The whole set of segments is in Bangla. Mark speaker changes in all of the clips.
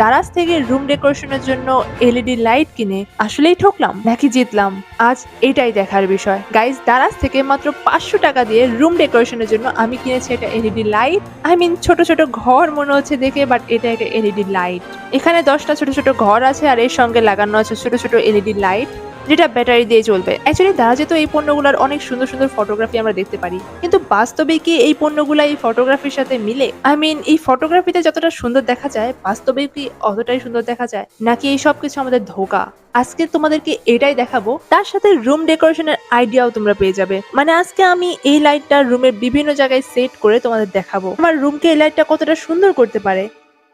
Speaker 1: দারাজ থেকে রুম ডেকোরেশনের জন্য এলইডি লাইট কিনে আসলেই ঠকলাম, নাকি জিতলাম? আজ এটাই দেখার বিষয়। গাইজ দারাজ থেকে মাত্র পাঁচশো টাকা দিয়ে রুম ডেকোরেশনের জন্য আমি কিনেছি একটা এলইডি লাইট আই মিন ছোট ছোট ঘর মনে হচ্ছে দেখে বাট এটা একটা এলইডি লাইট এখানে দশটা ছোট ছোট ঘর আছে, আর এর সঙ্গে লাগানো আছে ছোট ছোট এলইডি লাইট যেটা ব্যাটারি দিয়ে চলবে। অ্যাকচুয়ালি দারাজে তো এই পণ্যগুলোর অনেক সুন্দর সুন্দর ফটোগ্রাফি আমরা দেখতে পারি। কিন্তু বাস্তবে কি এই পণ্যগুলো এই ফটোগ্রাফির সাথে মিলে? আই মিন এই ফটোগ্রাফিতে যতটা সুন্দর দেখা যায়, বাস্তবে কি অতটাই সুন্দর দেখা যায়? নাকি এই সব কিছু আমাদের ধোকা? আজকে তোমাদেরকে এটাই দেখাবো। তার সাথে রুম ডেকোরেশনের আইডিয়াও তোমরা পেয়ে যাবে। মানে আজকে আমি এই লাইটটা রুমের বিভিন্ন জায়গায় সেট করে তোমাদের দেখাবো। আমার রুমকে এই লাইটটা কতটা সুন্দর করতে পারে?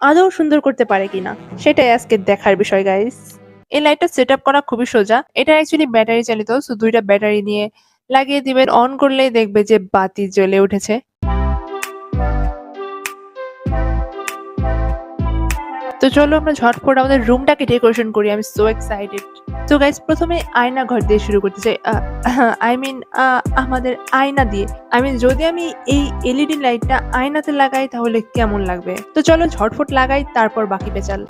Speaker 1: আদৌ সুন্দর করতে পারে কিনা? সেটাই আজকে দেখার বিষয় গাইস এই লাইটটা সেট করা খুবই সোজা। এটা অ্যাকচুয়ালি ব্যাটারি চালিত সো দুইটা ব্যাটারি নিয়ে লাগিয়ে দিবেন। অন করলেই দেখবে যে বাতি জ্বলে উঠেছে। তো চলো আমরা ঝটপট আমাদের রুমটাকে ডেকোরেশন করি, আমি সো এক্সাইটেড তো গাইস প্রথমে আয়না ঘর দিয়ে শুরু করতে চাই। আই মিন আমাদের আয়না দিয়ে। আই মিন যদি আমি এই এলইডি লাইটটা আয়নাতে লাগাই, তাহলে কেমন লাগবে? তো চলো ঝটফট লাগাই, তারপর বাকি পেঁচাল।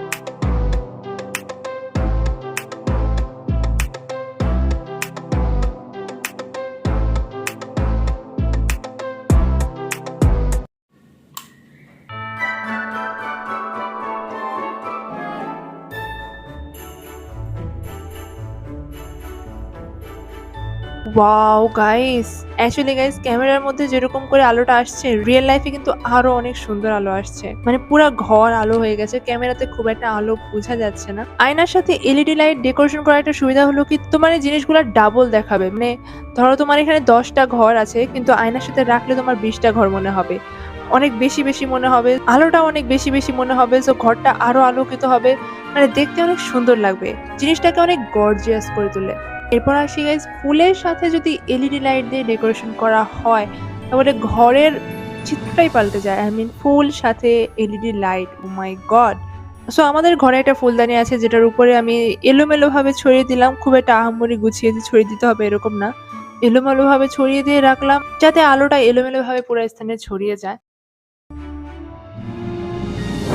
Speaker 1: ওয়াও গাইস অ্যাকচুয়ালি গাইস ক্যামেরার মধ্যে যেরকম করে আলোটা আসছে রিয়েল লাইফে কিন্তু আরও অনেক সুন্দর আলো আসছে। মানে পুরো ঘর আলো হয়ে গেছে, ক্যামেরাতে খুব একটা আলো বোঝা যাচ্ছে না। আয়নার সাথে এলইডি লাইট ডেকোরেশন করার একটা সুবিধা হলো কি, তোমার এই জিনিসগুলো ডাবল দেখাবে। মানে ধরো তোমার এখানে দশটা ঘর আছে, কিন্তু আয়নার সাথে রাখলে তোমার বিশটা ঘর মনে হবে। অনেক বেশি বেশি মনে হবে আলোটা অনেক বেশি বেশি মনে হবে সো ঘরটা আরও আলোকিত হবে। মানে দেখতে অনেক সুন্দর লাগবে। জিনিসটাকে অনেক গর্জিয়াস করে তোলে। এরপর আসি গাইজ ফুলের সাথে যদি এলইডি লাইট দিয়ে ডেকোরেশন করা হয়, তাহলে ঘরের চিত্রটাই পাল্টে যায়। আই মিন ফুল সাথে LED light oh my god so আমাদের ঘরে একটা ফুলদানি আছে, যেটার উপরে আমি এলোমেলো ভাবে ছড়িয়ে দিলাম। খুব একটা আহামরি গুছিয়ে দিয়ে ছড়িয়ে দিতে হবে এরকম না। এলোমেলোভাবে ছড়িয়ে দিয়ে রাখলাম, যাতে আলোটা এলোমেলোভাবে পুরো স্থানে ছড়িয়ে যায়।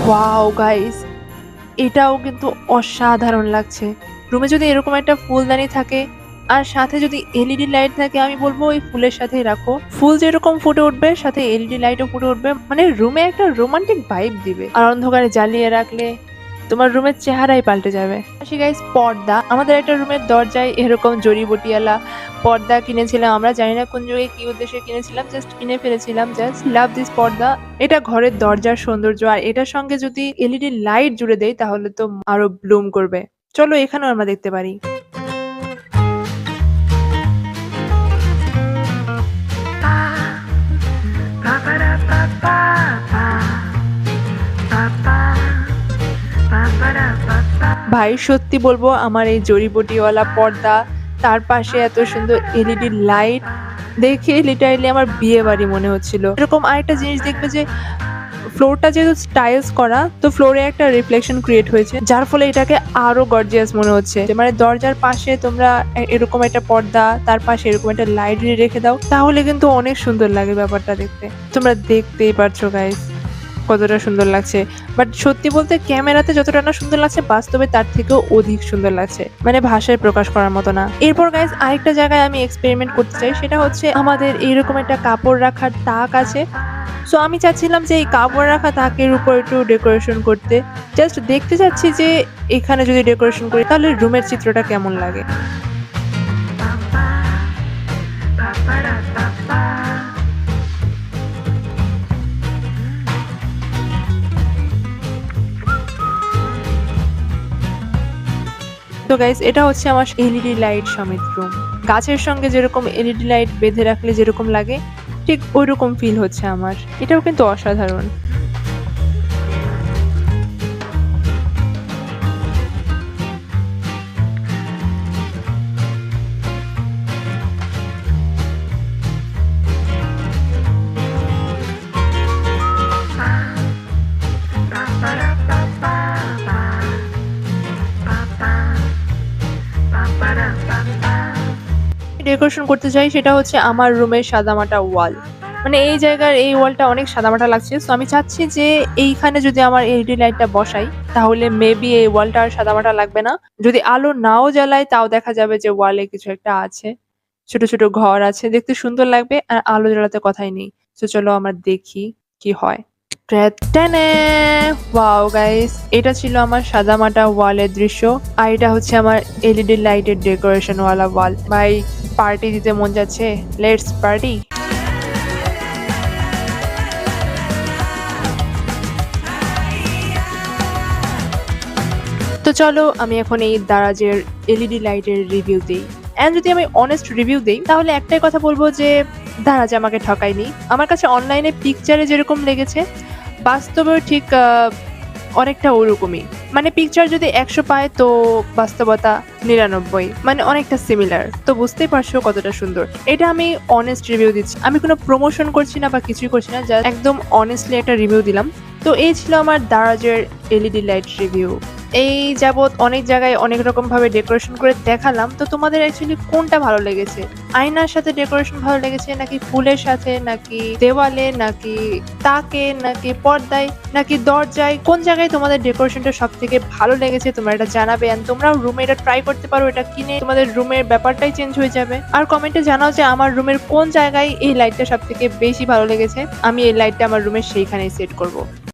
Speaker 1: ওয়াও গাইস এটাও কিন্তু অসাধারণ লাগছে। রুমে যদি এরকম একটা ফুলদানি থাকে, আর সাথে যদি এলইডি লাইট থাকে, আমি বলব ওই ফুলের সাথেই রাখো। ফুল যেরকম ফুটে উঠবে, সাথে এলইডি লাইটও ফুটে উঠবে মানে রুমে একটা রোমান্টিক ভাইব দিবে। আর অন্ধকারে জ্বালিয়ে রাখলে তোমার রুমের চেহারাই পাল্টে যাবে। গাইস পর্দা। আমাদের একটা রুমের দরজায় এরকম জড়িবটিয়ালা পর্দা কিনেছিলাম আমরা। জানি না কোন যুগে কি উদ্দেশ্যে কিনেছিলাম জাস্ট কিনে ফেলেছিলাম জাস্ট লাভ দিস পর্দা। এটা ঘরের দরজার সৌন্দর্য, আর এটার সঙ্গে যদি এলইডি লাইট জুড়ে দেয় তাহলে তো আরও ব্লুম করবে। চলো এখানেও আমরা দেখতে পারি। ভাই, সত্যি বলব, আমার এই জড়িবটিওয়ালা পর্দা, তার পাশে এত সুন্দর এলইডি লাইট, দেখে লিটারালি আমার বিয়ে বাড়ি মনে হচ্ছিল। এরকম আরেকটা জিনিস দেখবে যে ফ্লোরটা যেহেতু টাইলস করা, তো ফ্লোরে একটা রিফ্লেকশন ক্রিয়েট হয়েছে, যার ফলে এটাকে আরও গর্জিয়াস মনে হচ্ছে। মানে দরজার পাশে তোমরা এরকম একটা পর্দা, তার পাশে এরকম একটা লাইট রেখে দাও, তাহলে কিন্তু অনেক সুন্দর লাগে ব্যাপারটা দেখতে। তোমরা দেখতেই পারছ গাইস কতটা সুন্দর লাগছে। বাট সত্যি বলতে ক্যামেরাতে যতটা না সুন্দর লাগছে, বাস্তবে তার থেকেও অধিক সুন্দর লাগছে। মানে ভাষায় প্রকাশ করার মতো না। এরপর গাইজ আরেকটা জায়গায় আমি এক্সপেরিমেন্ট করতে চাই, সেটা হচ্ছে আমাদের এইরকম একটা কাপড় রাখার তাক আছে। সো আমি চাচ্ছিলাম যে এই কাপড় রাখা তাকের উপর একটু ডেকোরেশন করতে। জাস্ট দেখতে চাচ্ছি যে এখানে যদি ডেকোরেশন করি, তাহলে রুমের চিত্রটা কেমন লাগে? তো গাইজ এটা হচ্ছে আমার এলইডি লাইট সমেত রুম গাছের সঙ্গে যেরকম এলইডি লাইট বেঁধে রাখলে যেরকম লাগে ঠিক ওই রকম ফিল হচ্ছে আমার। এটাও কিন্তু অসাধারণ। ডেকোরেশন করতে চাই সেটা হচ্ছে আমার রুমের সাদামাটা ওয়াল। মানে এই জায়গার এই ওয়ালটা অনেক সাদামাটা লাগছে। সো আমি চাচ্ছি যে এইখানে যদি আমার এলইডি লাইটটা বসাই, তাহলে মেবি এই ওয়ালটা আর সাদামাটা লাগবে না। যদি আলো নাও জ্বালাই তাও দেখা যাবে যে ওয়ালে কিছু একটা আছে। ছোট ছোট ঘর আছে, দেখতে সুন্দর লাগবে, আর আলো জ্বালাতে কথাই নেই। তো চলো আমরা দেখি কি হয়। ওয়াও গাইস এটা ছিল আমার সাদামাটা ওয়ালের দৃশ্য। আর এটা হচ্ছে আমার এলইডি লাইটের ডেকোরেশন ওয়ালা। ওয়াল ভাই পার্টি দিতে মন যাচ্ছে। লেটস পার্টি তো চলো, আমি এখন এই দারাজের এলইডি লাইটের রিভিউ দিই। অ্যান্ড যদি আমি অনেস্ট রিভিউ দিই, তাহলে একটাই কথা বলব যে, দারাজ আমাকে ঠকায়নি। আমার কাছে অনলাইনে পিকচারে যেরকম লেগেছে, বাস্তবেও ঠিক অনেকটা ওরকমই। মানে পিকচার যদি একশো পায় তো বাস্তবতা নিরানব্বই। মানে অনেকটা সিমিলার তো বুঝতেই পারছ কতটা সুন্দর। এটা আমি অনেস্ট রিভিউ দিচ্ছি। আমি কোনো প্রমোশন করছি না বা কিছুই করছি না যা একদম অনেস্টলি একটা রিভিউ দিলাম। তো এই ছিল আমার দারাজের এলইডি লাইট রিভিউ এই যাবৎ অনেক জায়গায় অনেক রকম ভাবে ডেকোরেশন করে দেখালাম। তো তোমাদের অ্যাকচুয়ালি কোনটা ভালো লেগেছে? আয়নার সাথে ডেকোরেশন ভালো লেগেছে? নাকি ফুলের সাথে? নাকি দেওয়ালে? নাকি তাকে? নাকি পর্দায়? নাকি দরজায়? কোন জায়গায় তোমাদের ডেকোরেশনটা সব থেকে ভালো লেগেছে তোমরা এটা জানাবে। And তোমরাও রুমে এটা ট্রাই করতে পারো। এটা কিনে তোমাদের রুমের ব্যাপারটাই চেঞ্জ হয়ে যাবে। আর কমেন্টে জানাও যে আমার রুমের কোন জায়গায় এই লাইটটা সব থেকে বেশি ভালো লেগেছে। আমি এই লাইটটা আমার রুমের সেইখানেই সেট করব।